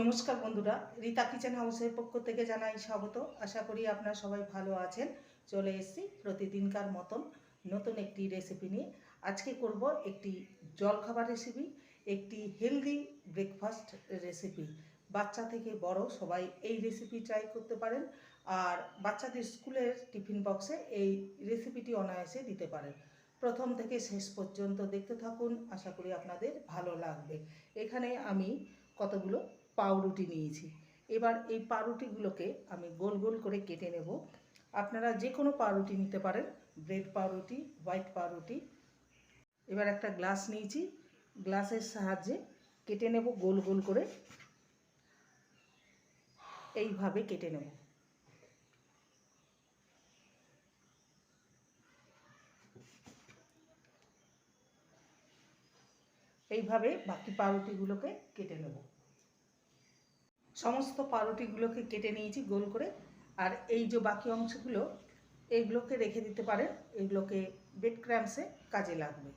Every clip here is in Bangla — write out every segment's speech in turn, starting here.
নমস্কার বন্ধুরা, রীতা কিচেন হাউসের পক্ষ থেকে জানাই স্বাগত। আশা করি আপনারা সবাই ভালো আছেন। চলে এসেছি প্রতিদিনকার মতন নতুন একটি রেসিপি নিয়ে। আজকে করব একটি জলখাবার রেসিপি একটি হেলদি ব্রেকফাস্ট রেসিপি বাচ্চা থেকে বড় সবাই এই রেসিপি ট্রাই করতে পারেন আর বাচ্চাদের স্কুলের টিফিন বক্সে এই রেসিপিটি অনায়াসে দিতে পারেন। প্রথম থেকে শেষ পর্যন্ত দেখতে থাকুন, আশা করি আপনাদের ভালো লাগবে। এখানে আমি কতগুলো পাউরুটি নিয়েছি। এবার এই পাউরুটিগুলোকে আমি গোল গোল করে কেটে নেব। আপনারা যে কোনো পাউরুটি নিতে পারেন, ব্রেড পাউরুটি, হোয়াইট পাউরুটি। এবার একটা গ্লাস নিয়েছি। গ্লাসের সাহায্যে কেটে নেব গোল গোল করে। এইভাবে কেটে নেব। এইভাবে বাকি পাউরুটিগুলোকে কেটে নেব। সমস্ত পাউরুটিগুলোকে কেটে নিয়েছি গোল করে। আর এই যে বাকি অংশগুলো, এইগুলোকে রেখে দিতে পারেন। এগুলোকে বেড ক্র্যাম্পসে কাজে লাগবে।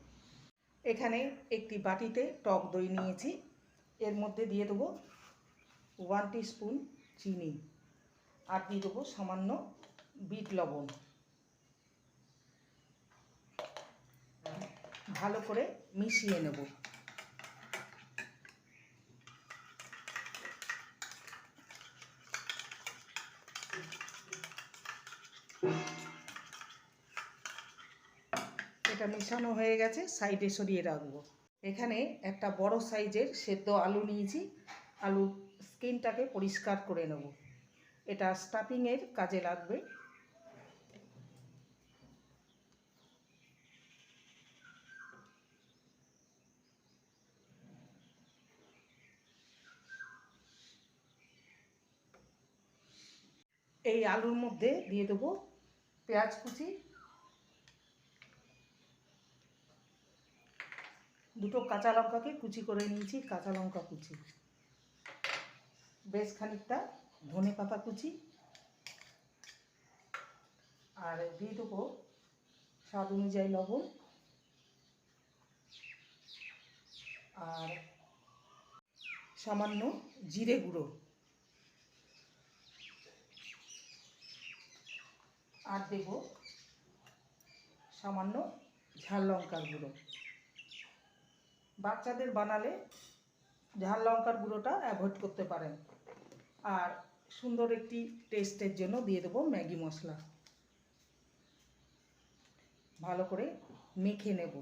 এখানে একটি বাটিতে টক দই নিয়েছি। এর মধ্যে দিয়ে দেবো ওয়ান স্পুন চিনি। আর দিয়ে দেবো সামান্য বিট লবণ। ভালো করে মিশিয়ে নেব। এটা মেশানো হয়ে গেছে, সাইডে সরিয়ে রাখব। এখানে একটা বড় সাইজের সেদ্ধ আলু নিয়েছি। আলু স্কিনটাকে পরিষ্কার করে নেব। এটা স্টাফিংয়ের কাজে লাগবে। এই আলুর মধ্যে দিয়ে দেবো পেঁয়াজ কুচি দুটো কাঁচা লঙ্কাকে কুচি করে নিয়েছি, কাঁচা লঙ্কা কুচি। বেশ খানিকটা ধনে পাতা কুচি। আর দিয়ে দেবো স্বাদ অনুযায়ী লবণ। আর সামান্য জিরে গুঁড়ো। আর দেব সামান্য ঝাল লঙ্কার গুঁড়ো। বাচ্চাদের বানালে ঝাল লঙ্কার গুঁড়োটা অ্যাভয়েড করতে পারেন। আর সুন্দর একটি টেস্টের জন্য দিয়ে দেবো ম্যাগি মশলা। ভালো করে মেখে নেব।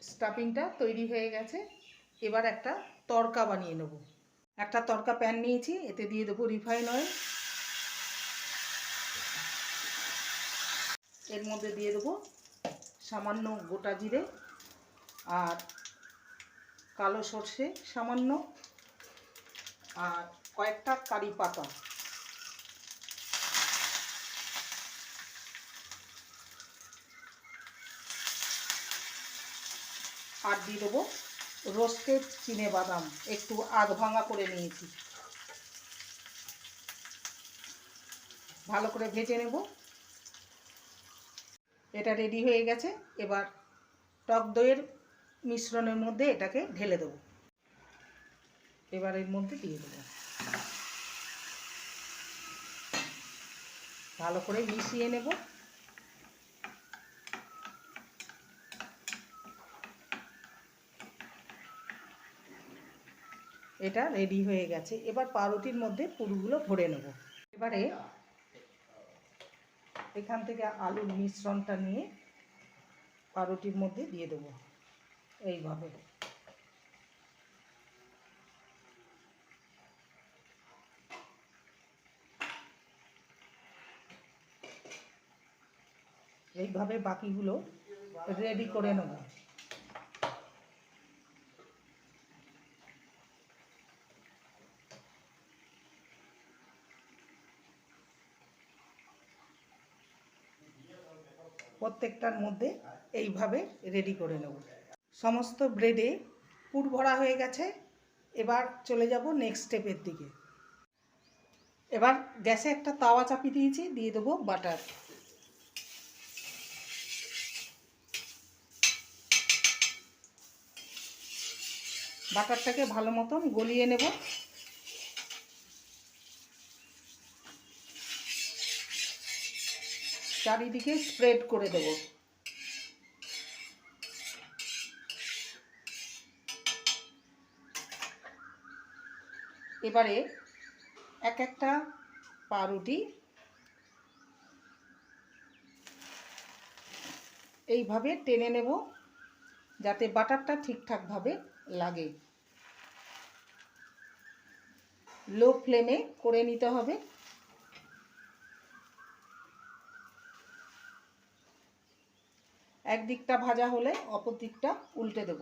স্টাফিংটা তৈরি হয়ে গেছে। এবার একটা তরকা বানিয়ে নেব। একটা তরকা প্যান নিয়েছি, এতে দিয়ে দেবো রিফাইন অয়েল এর মধ্যে দিয়ে দেবো সামান্য গোটা জিরে আর কালো সর্ষে সামান্য আর কয়েকটা কারি পাতা। আর দিয়ে দেবো রোস্টেড চিনে বাদাম। একটু আধ ভাঙা করে নিয়েছি। ভালো করে ভেজে নেব। এটা রেডি হয়ে গেছে। এবার টক দইয়ের মিশ্রণের মধ্যে এটাকে ঢেলে দেবো। এবার এর মধ্যে দিয়ে দেবো। ভালো করে মিশিয়ে নেব। এটা রেডি হয়ে গেছে। এবার পাউরুটির মধ্যে পুরগুলো ভরে নেব। এবারে এখান থেকে আলুর মিশ্রণটা নিয়ে পাউরুটির মধ্যে দিয়ে দেবো। এইভাবে। এইভাবে বাকিগুলো রেডি করে নেব। প্রত্যেকটার মধ্যে এইভাবে রেডি করে নেব। সমস্ত ব্রেডে পুর ভরা হয়ে গেছে। এবার চলে যাব নেক্সট স্টেপের দিকে। এবার গ্যাসে একটা তাওয়া চাপিয়ে দিয়েছি, দিয়ে দেবো বাটার বাটারটাকে ভালো মতন গলিয়ে নেব। চারিদিকে স্প্রেড করে দেব। এবারে এক একটা পাউরুটি এইভাবে টেনে নেব, যাতে বাটারটা ঠিকঠাকভাবে লাগে। লো ফ্লেমে করে নিতে হবে। এক দিকটা ভাজা হলে অপর দিকটা উল্টে দেব।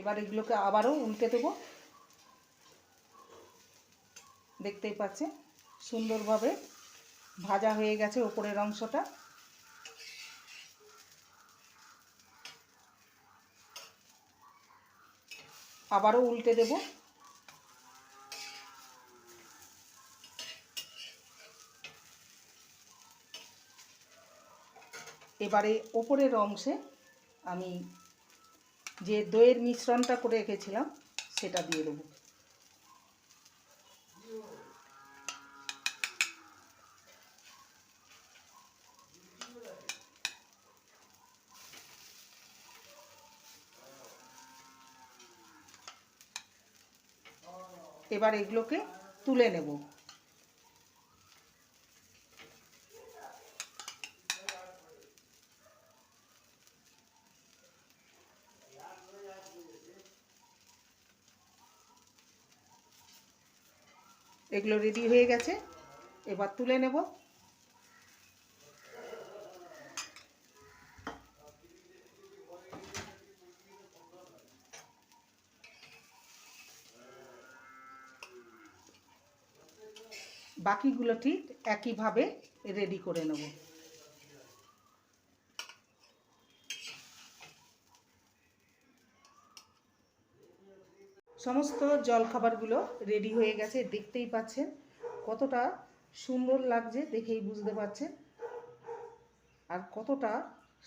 এবার এগুলোকে আবারও উল্টে দেবো। দেখতেই পাচ্ছেন, সুন্দরভাবে ভাজা হয়ে গেছে ওপরের অংশটা। আবারও উল্টে দেব। এবারে ওপরের অংশে আমি যে দইয়ের মিশ্রণটা করে রেখেছিলাম সেটা দিয়ে দেবো। এবার এগুলোকে তুলে নেব। এগুলো রেডি হয়ে গেছে। এবার তুলে নেব। বাকিগুলো ঠিক একইভাবে রেডি করে নেব। সমস্ত জলখাবারগুলো রেডি হয়ে গেছে, দেখতেই পাচ্ছেন। কতটা সুন্দর লাগছে দেখেই বুঝতে পারছেন। আর কতটা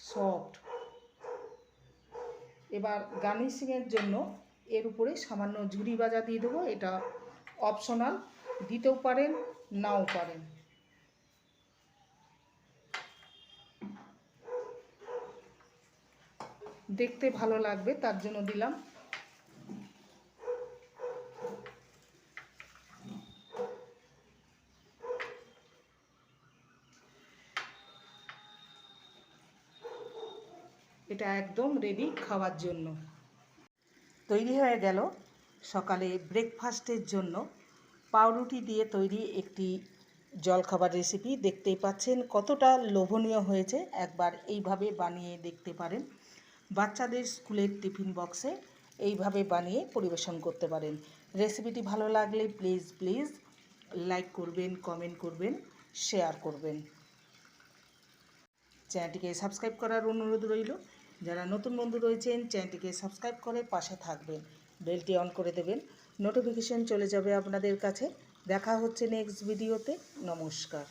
সফট এবার গার্নিশিংয়ের জন্য এর উপরে সামান্য ঝুড়ি বাজা দিয়ে দেবো, এটা অপশনাল দিতেও পারেন, নাও পারেন। দেখতে ভালো লাগবে, তার জন্য দিলাম এটা একদম রেডি খাওয়ার জন্য। তৈরি হয়ে গেল সকালে ব্রেকফাস্টের জন্য পাউরুটি দিয়ে তৈরি একটি জলখাবার রেসিপি দেখতেই পাচ্ছেন কতটা লোভনীয় হয়েছে। একবার এইভাবে বানিয়ে দেখতে পারেন। বাচ্চাদের স্কুলের টিফিন বক্সে এইভাবে বানিয়ে পরিবেশন করতে পারেন। রেসিপিটি ভালো লাগলে প্লিজ প্লিজ লাইক করবেন কমেন্ট করবেন শেয়ার করবেন। চ্যানেলটিকে সাবস্ক্রাইব করার অনুরোধ রইল। যারা নতুন বন্ধু রয়েছেন, চ্যানেলটিকে সাবস্ক্রাইব করে পাশে থাকবেন। বেলটি অন করে দেবেন। নোটিফিকেশন চলে যাবে আপনাদের কাছে। দেখা হচ্ছে নেক্সট ভিডিওতে নমস্কার।